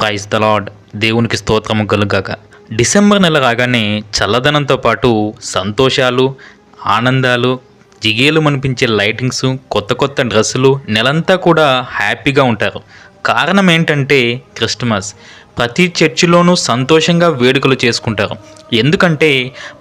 Praise the lord దేవునికి స్తోత్రము కలుగాక. December నెల రాగానే చల్లదనంతో పాటు సంతోషాలు ఆనందాలు జిగేలు అనిపించే లైటింగ్స్ కొత్త కొత్త డ్రెస్సులు నెలంతా కూడా హ్యాపీగా ఉంటారు. కారణం ఏంటంటే క్రిస్టమస్ ప్రతి చర్చిలోనూ సంతోషంగా వేడుకలు చేసుకుంటారు. ఎందుకంటే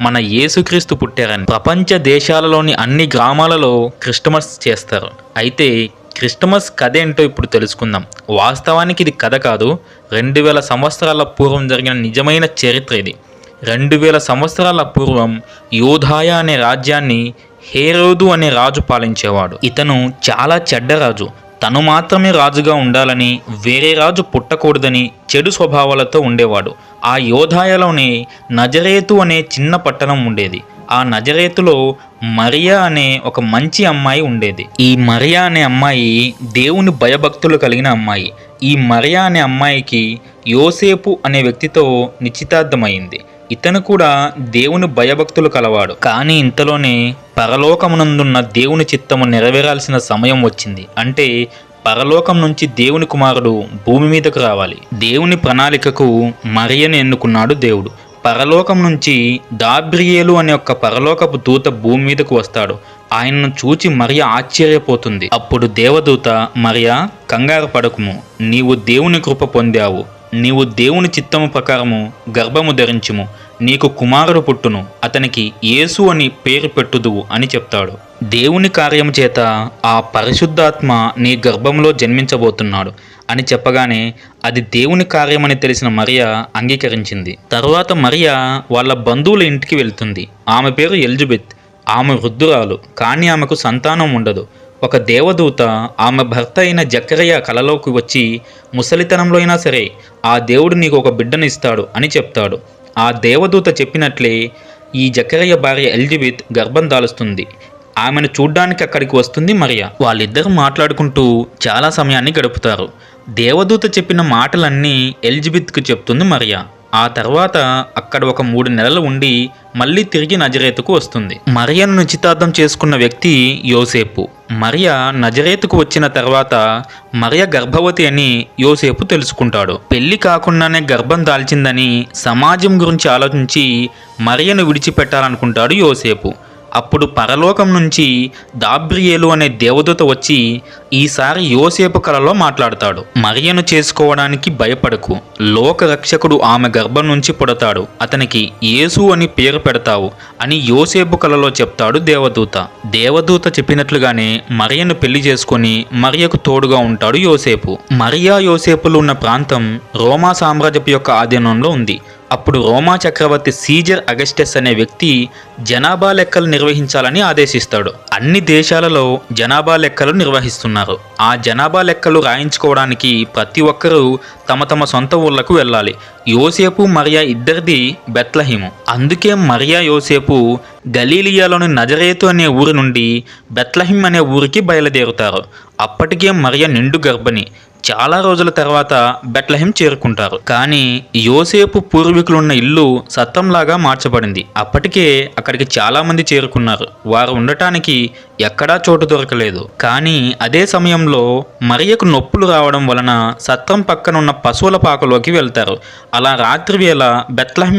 మన యేసుక్రీస్తు పుట్టారని ప్రపంచ దేశాలలోని అన్ని గ్రామాలలో క్రిస్టమస్ చేస్తారు. అయితే క్రిస్టమస్ కథ ఏంటో ఇప్పుడు తెలుసుకుందాం. వాస్తవానికి ఇది కథ కాదు. రెండు వేల సంవత్సరాల పూర్వం జరిగిన నిజమైన చరిత్ర ఇది. రెండు వేల సంవత్సరాల పూర్వం యోధాయ అనే రాజ్యాన్ని హేరోదు అనే రాజు పాలించేవాడు. ఇతను చాలా చెడ్డరాజు తను మాత్రమే రాజుగా ఉండాలని వేరే రాజు పుట్టకూడదని చెడు స్వభావాలతో ఉండేవాడు. ఆ యోధాయలోనే నజరేతు అనే చిన్న పట్టణం ఉండేది. ఆ నజరేతులో మరియా అనే ఒక మంచి అమ్మాయి ఉండేది. ఈ మరియా అనే అమ్మాయి దేవుని భయభక్తులు కలిగిన అమ్మాయి. ఈ మరియా అనే అమ్మాయికి యోసేపు అనే వ్యక్తితో నిశ్చితార్థమైంది. ఇతను కూడా దేవుని భయభక్తులు కలవాడు. కానీ ఇంతలోనే పరలోకమునందున్న దేవుని చిత్తము నెరవేరాల్సిన సమయం వచ్చింది. అంటే పరలోకం నుంచి దేవుని కుమారుడు భూమి మీదకు రావాలి. దేవుని ప్రణాళికకు మరియను ఎన్నుకున్నాడు దేవుడు. పరలోకం నుంచి దాబ్రియేలు అనే ఒక పరలోకపు దూత భూమి మీదకు వస్తాడు. ఆయనను చూచి మరియ ఆశ్చర్యపోతుంది. అప్పుడు దేవదూత మరియా కంగారు పడకుము. నీవు దేవుని కృప పొందావు. నీవు దేవుని చిత్తము ప్రకారము గర్భము ధరించుము. నీకు కుమారుడు పుట్టును. అతనికి యేసు అని పేరు పెట్టుదువు అని చెప్తాడు. దేవుని కార్యము చేత ఆ పరిశుద్ధాత్మ నీ గర్భంలో జన్మించబోతున్నాడు. అని చెప్పగానే అది దేవుని కార్యమని తెలిసిన మరియా అంగీకరించింది. తరువాత మరియా వాళ్ళ బంధువుల ఇంటికి వెళ్తుంది. ఆమె పేరు ఎలిజబెత్. ఆమె వృద్ధురాలు. కానీ ఆమెకు సంతానం ఉండదు. ఒక దేవదూత ఆమె భర్త అయిన జక్కరయ్య కలలోకి వచ్చి ముసలితనంలో అయినా సరే ఆ దేవుడు నీకు ఒక బిడ్డను ఇస్తాడు అని చెప్తాడు. ఆ దేవదూత చెప్పినట్లే ఈ జక్కరయ్య భార్య ఎలిజబెత్ గర్భం దాలుస్తుంది. ఆమెను చూడ్డానికి అక్కడికి వస్తుంది మరియా. వాళ్ళిద్దరూ మాట్లాడుకుంటూ చాలా సమయాన్ని గడుపుతారు. దేవదూత చెప్పిన మాటలన్నీ ఎలిజబెత్కు చెప్తుంది మరియా. ఆ తర్వాత అక్కడ ఒక మూడు నెలలు ఉండి మళ్ళీ తిరిగి నజరేతుకు వస్తుంది. మరియను నిశ్చితార్థం చేసుకున్న వ్యక్తి యోసేపు. మరియ నజరేతుకు వచ్చిన తర్వాత మరియ గర్భవతి అని యోసేపు తెలుసుకుంటాడు. పెళ్ళి కాకుండానే గర్భం దాల్చిందని సమాజం గురించి ఆలోచించి మరియను విడిచిపెట్టాలనుకుంటాడు యోసేపు. అప్పుడు పరలోకం నుంచి దాబ్రియేలు అనే దేవదూత వచ్చి ఈసారి యోసేపు కలలో మాట్లాడతాడు. మరియను చేసుకోవడానికి భయపడకు. లోక రక్షకుడు ఆమె గర్భం నుంచి పుడతాడు. అతనికి యేసు అని పేరు పెడతావు అని యోసేపు కలలో చెప్తాడు దేవదూత. దేవదూత చెప్పినట్లుగానే మరియను పెళ్ళి చేసుకుని మరియకు తోడుగా ఉంటాడు యోసేపు. మరియా యోసేపులు ఉన్న ప్రాంతం రోమా సామ్రాజ్యపు యొక్క ఆధీనంలో ఉంది. అప్పుడు రోమా చక్రవర్తి సీజర్ అగస్టెస్ అనే వ్యక్తి జనాభా లెక్కలు నిర్వహించాలని ఆదేశిస్తాడు. అన్ని దేశాలలో జనాభా లెక్కలు నిర్వహిస్తున్నారు. ఆ జనాభా లెక్కలు రాయించుకోవడానికి ప్రతి ఒక్కరూ తమ తమ సొంత ఊళ్ళకు వెళ్ళాలి. యోసేపు మరియా ఇద్దరిది బెత్లహీము. అందుకే మరియా యోసేపు గలీలియాలోని నజరేతు అనే ఊరి నుండి బెత్లహిం అనే ఊరికి బయలుదేరుతారు. అప్పటికే మరియా నిండు గర్భిణి. చాలా రోజుల తర్వాత బెట్లహెం చేరుకుంటారు. కానీ యోసేపు పూర్వీకులున్న ఇల్లు సత్రంలాగా మార్చబడింది. అప్పటికే అక్కడికి చాలా మంది చేరుకున్నారు. వారు ఉండటానికి ఎక్కడా చోటు దొరకలేదు. కానీ అదే సమయంలో మరియకు నొప్పులు రావడం వలన సత్రం పక్కన ఉన్న పశువుల పాకలోకి వెళ్తారు. అలా రాత్రి వేళ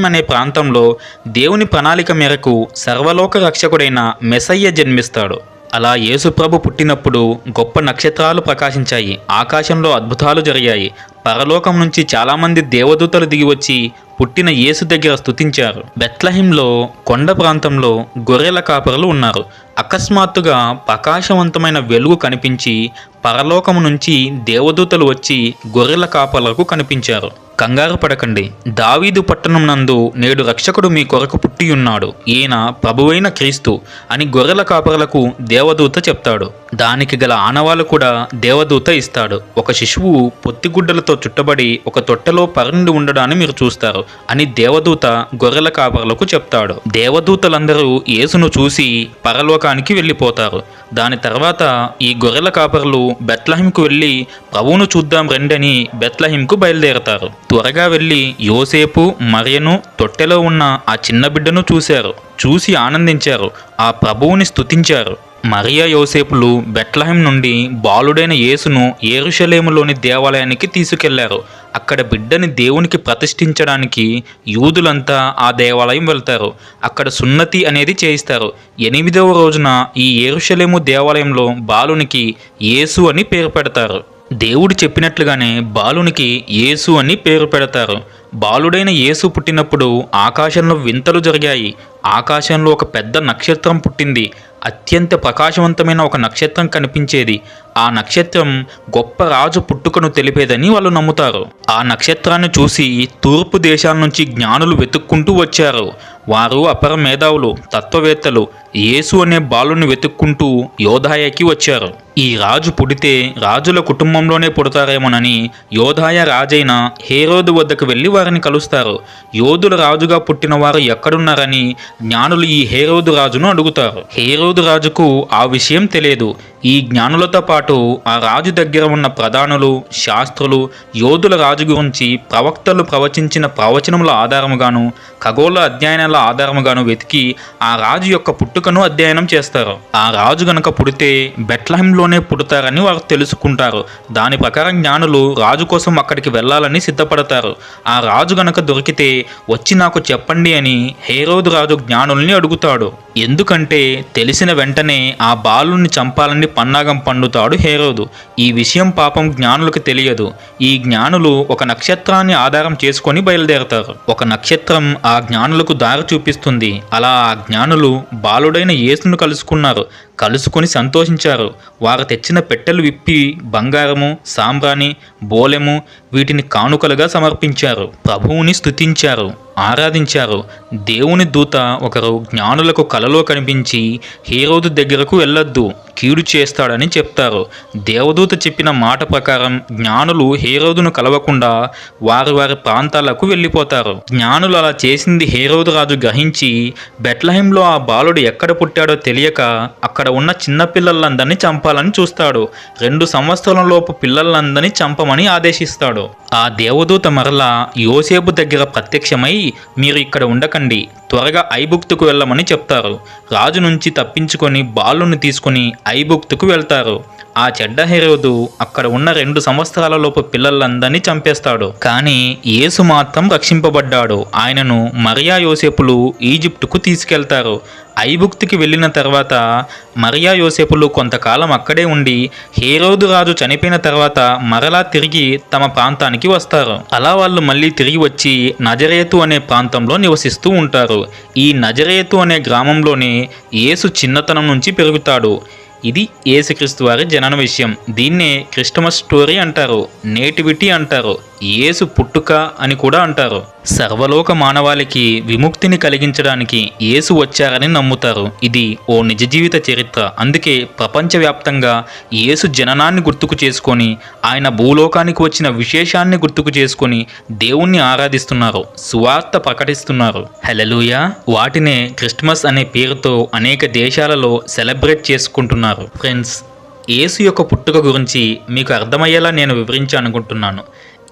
అనే ప్రాంతంలో దేవుని ప్రణాళిక మేరకు సర్వలోక రక్షకుడైన మెసయ్య జన్మిస్తాడు. అలా యేసుప్రభు పుట్టినప్పుడు గొప్ప నక్షత్రాలు ప్రకాశించాయి. ఆకాశంలో అద్భుతాలు జరిగాయి. పరలోకం నుంచి చాలామంది దేవదూతలు దిగి వచ్చి పుట్టిన యేసు దగ్గర స్థుతించారు బెత్లహింలో కొండ ప్రాంతంలో గొర్రెల కాపరులు ఉన్నారు. అకస్మాత్తుగా ప్రకాశవంతమైన వెలుగు కనిపించి పరలోకము నుంచి దేవదూతలు వచ్చి గొర్రెల కాపరులకు కనిపించారు. కంగారు పడకండి. దావీదు పట్టణం నందు నేడు రక్షకుడు మీ కొరకు పుట్టియున్నాడు. ఈయన ప్రభువైన క్రీస్తు అని గొర్రెల కాపరలకు దేవదూత చెప్తాడు. దానికి గల ఆనవాలు కూడా దేవదూత ఇస్తాడు. ఒక శిశువు పొత్తిగుడ్డలతో చుట్టబడి ఒక తొట్టెలో పరుండి ఉండడాన్ని మీరు చూస్తారు అని దేవదూత గొర్రెల కాపరలకు చెప్తాడు. దేవదూతలందరూ యేసును చూసి పరలోకానికి వెళ్ళిపోతారు. దాని తర్వాత ఈ గొర్రెల కాపరులు బెత్లహింకు వెళ్ళి ప్రభువును చూద్దాం రండని బెత్లహింకు బయలుదేరతారు. త్వరగా వెళ్ళి యోసేపు మరియను తొట్టెలో ఉన్న ఆ చిన్న బిడ్డను చూశారు. చూసి ఆనందించారు. ఆ ప్రభువుని స్తుతించారు. మరియా యోసేపులు బెట్లహెం నుండి బాలుడైన యేసును ఏరుషలేములోని దేవాలయానికి తీసుకెళ్ళారు. అక్కడ బిడ్డని దేవునికి ప్రతిష్ఠించడానికి యూదులంతా ఆ దేవాలయం వెళ్తారు. అక్కడ సున్నతి అనేది చేయిస్తారు. ఎనిమిదవ రోజున ఈ ఏరుషలేము దేవాలయంలో బాలునికి యేసు అని పేరు పెడతారు. దేవుడు చెప్పినట్లుగానే బాలునికి యేసు అని పేరు పెడతారు. బాలుడైన యేసు పుట్టినప్పుడు ఆకాశంలో వింతలు జరిగాయి. ఆకాశంలో ఒక పెద్ద నక్షత్రం పుట్టింది. అత్యంత ప్రకాశవంతమైన ఒక నక్షత్రం కనిపించేది. ఆ నక్షత్రం గొప్ప రాజు పుట్టుకను తెలిపేదని వాళ్ళు నమ్ముతారు. ఆ నక్షత్రాన్ని చూసి తూర్పు దేశాల నుంచి జ్ఞానులు వెతుక్కుంటూ వచ్చారు. వారు అపర మేధావులు తత్వవేత్తలు. యేసు అనే బాలుని వెతుక్కుంటూ యోధాయకి వచ్చారు. ఈ రాజు పుడితే రాజుల కుటుంబంలోనే పుడతారేమోనని యోధాయ రాజైన హేరోదు వద్దకు వెళ్ళి వారిని కలుస్తారు. యోధుల రాజుగా పుట్టిన వారు ఎక్కడున్నారని జ్ఞానులు ఈ హేరోదు రాజును అడుగుతారు. హేరోదు రాజుకు ఆ విషయం తెలియదు. ఈ జ్ఞానులతో పాటు ఆ రాజు దగ్గర ఉన్న ప్రధానులు శాస్త్రులు యోధుల రాజు గురించి ప్రవక్తలు ప్రవచించిన ప్రవచనముల ఆధారముగాను ఖగోళ అధ్యయనాల ఆధారముగాను వెతికి ఆ రాజు యొక్క పుట్టుకను అధ్యయనం చేస్తారు. ఆ రాజు గనక పుడితే బెట్లహెంలోనే పుడతారని వారు తెలుసుకుంటారు. దాని ప్రకారం జ్ఞానులు రాజు కోసం అక్కడికి వెళ్ళాలని సిద్ధపడతారు. ఆ రాజు గనక దొరికితే వచ్చి నాకు చెప్పండి అని హేరోదు రాజు జ్ఞానుల్ని అడుగుతాడు. ఎందుకంటే తెలిసిన వెంటనే ఆ బాలుని చంపాలని పన్నాగం పండుతాడు హేరోదు. ఈ విషయం పాపం జ్ఞానులకు తెలియదు. ఈ జ్ఞానులు ఒక నక్షత్రాన్ని ఆధారం చేసుకొని బయలుదేరతారు. ఒక నక్షత్రం ఆ జ్ఞానులకు దారి చూపిస్తుంది. అలా ఆ జ్ఞానులు బాలుడైన యేసును కలుసుకున్నారు. కలుసుకొని సంతోషించారు. వారు తెచ్చిన పెట్టెలు విప్పి బంగారము సాంబ్రాణి బోలెము వీటిని కానుకలుగా సమర్పించారు. ప్రభువుని స్థుతించారు ఆరాధించారు. దేవుని దూత ఒకరు జ్ఞానులకు కలలో కనిపించి హీరోదు దగ్గరకు వెళ్ళొద్దు కీడు చేస్తాడని చెప్తారు. దేవదూత చెప్పిన మాట ప్రకారం జ్ఞానులు హేరోదును కలవకుండా వారి వారి ప్రాంతాలకు వెళ్ళిపోతారు. జ్ఞానులు అలా చేసింది హేరోదు రాజు గ్రహించి బెట్లహంలో ఆ బాలుడు ఎక్కడ పుట్టాడో తెలియక అక్కడ ఉన్న చిన్నపిల్లలందరినీ చంపాలని చూస్తాడు. రెండు సంవత్సరాల లోపు పిల్లలందరినీ చంపమని ఆదేశిస్తాడు. ఆ దేవదూత మరలా యోసేపు దగ్గర ప్రత్యక్షమై మీరు ఇక్కడ ఉండకండి త్వరగా ఐబుక్తుకు వెళ్ళమని చెప్తారు. రాజు నుంచి తప్పించుకొని బాలుని తీసుకుని ఐబుక్తుకు వెళ్తారు. ఆ చెడ్డ హెరోదు అక్కడ ఉన్న రెండు సంవత్సరాల లోపు పిల్లలందరినీ చంపేస్తాడు. కానీ యేసు మాత్రం రక్షింపబడ్డాడు. ఆయనను మరియా యోసేపులు ఈజిప్టుకు తీసుకెళ్తారు. ఐబుక్తికి వెళ్ళిన తర్వాత మరియా యోసేపులు కొంతకాలం అక్కడే ఉండి హేరోదు రాజు చనిపోయిన తర్వాత మరలా తిరిగి తమ ప్రాంతానికి వస్తారు. అలా వాళ్ళు మళ్ళీ తిరిగి వచ్చి నజరేతు అనే ప్రాంతంలో నివసిస్తూ ఉంటారు. ఈ నజరేతు అనే గ్రామంలోనే యేసు చిన్నతనం నుంచి పెరుగుతాడు. ఇది ఏసుక్రీస్తు వారి జనన విషయం. దీన్నే క్రిస్టమస్ స్టోరీ అంటారు నేటివిటీ అంటారు ఏసు పుట్టుక అని కూడా అంటారు. సర్వలోక మానవాళికి విముక్తిని కలిగించడానికి యేసు వచ్చారని నమ్ముతారు. ఇది ఓ నిజ జీవిత చరిత్ర. అందుకే ప్రపంచవ్యాప్తంగా యేసు జననాన్ని గుర్తుకు చేసుకొని ఆయన భూలోకానికి వచ్చిన విశేషాన్ని గుర్తుకు చేసుకొని దేవుణ్ణి ఆరాధిస్తున్నారు. సువార్త ప్రకటిస్తున్నారు. హెలలుయ వాటినే క్రిస్మస్ అనే పేరుతో అనేక దేశాలలో సెలబ్రేట్ చేసుకుంటున్నారు. ఫ్రెండ్స్ యేసు యొక్క పుట్టుక గురించి మీకు అర్థమయ్యేలా నేను వివరించాలనుకుంటున్నాను.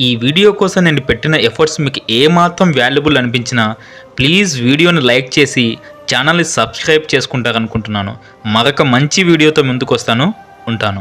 ఈ వీడియో కోసం నేను పెట్టిన ఎఫర్ట్స్ మీకు ఏమాత్రం వాల్యుబుల్ అనిపించినా ప్లీజ్ వీడియోని లైక్ చేసి ఛానల్ని సబ్స్క్రైబ్ చేసుకుంటారనుకుంటున్నాను. మరొక మంచి వీడియోతో ముందుకు వస్తాను ఉంటాను.